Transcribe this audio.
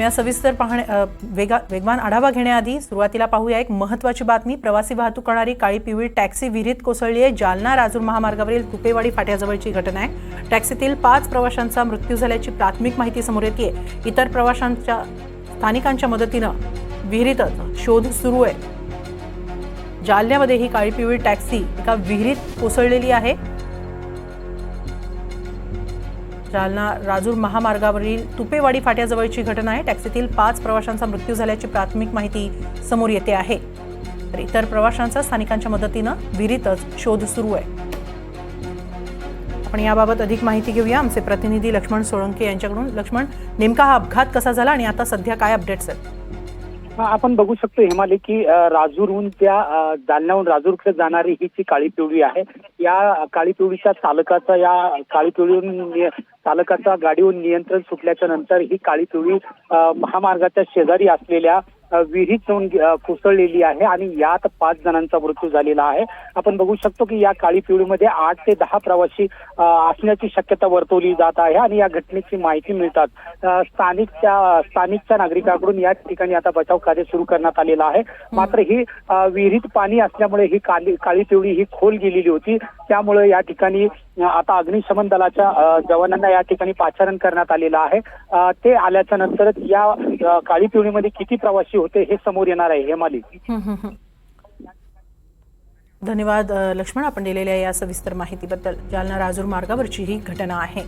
बातम्या सविस्तर पाहणे वेगा वेगवान आढावा घेण्याआधी सुरुवातीला पाहूया एक महत्त्वाची बातमी. प्रवासी वाहतूक करणारी काळी पिवळी टॅक्सी विहिरीत कोसळली आहे. जालना राजूर महामार्गावरील तुपेवाडी फाट्याजवळची घटना आहे. टॅक्सीतील पाच प्रवाशांचा मृत्यू झाल्याची प्राथमिक माहिती समोर येते इतर प्रवाशांच्या स्थानिकांच्या मदतीनं विहिरीतच शोध सुरू आहे. जालन्यामध्ये ही काळी पिवळी टॅक्सी एका विहिरीत कोसळलेली आहे. जालना राजूर महामार्गावरील तुपेवाडी फाट्याजवळची घटना आहे. टॅक्सीतील पाच प्रवाशांचा मृत्यू झाल्याची प्राथमिक माहिती समोर येते आहे. तर इतर प्रवाशांचा स्थानिकांच्या मदतीनं विहिरीतच शोध सुरू आहे. आपण याबाबत अधिक माहिती घेऊया. आमचे प्रतिनिधी लक्ष्मण सोळंके यांच्याकडून. लक्ष्मण नेमका हा अपघात कसा झाला आणि आता सध्या काय अपडेट्स आहेत? आपण बघू शकतो हिमालय की राजूरहून त्या जालन्याहून राजूरकडे जाणारी ही जी काळी पिवळी आहे या काळी पिवळीच्या चालकाचा या काळी पिवळीहून चालकाचा गाडीहून नियंत्रण सुटल्याच्या नंतर ही काळी पिवळी महामार्गाच्या शेजारी असलेल्या विहिरीत जाऊन कोसळलेली आहे आणि यात पाच जणांचा मृत्यू झालेला आहे. आपण बघू शकतो की या काळी पिवळीमध्ये आठ ते दहा प्रवासी असण्याची शक्यता वर्तवली जात आहे आणि या घटनेची माहिती मिळतात. स्थानिकच्या स्थानिकच्या नागरिकांकडून या ठिकाणी आता बचाव कार्य सुरू करण्यात आलेलं आहे. मात्र ही विहिरीत पाणी असल्यामुळे ही काळी काळी पिवळी ही खोल गेलेली होती. त्यामुळे या ठिकाणी आता अग्निशमन दलाच्या जवानांना या ठिकाणी पाचारण करण्यात आलेलं आहे. ते आल्याच्या नंतरच या काळी पिवळीमध्ये किती प्रवासी होते हे समोर येणार आहे हेमाली धन्यवाद लक्ष्मण. आपण दिलेल्या या सविस्तर माहितीबद्दल जालना राजूर मार्गावरची ही घटना आहे.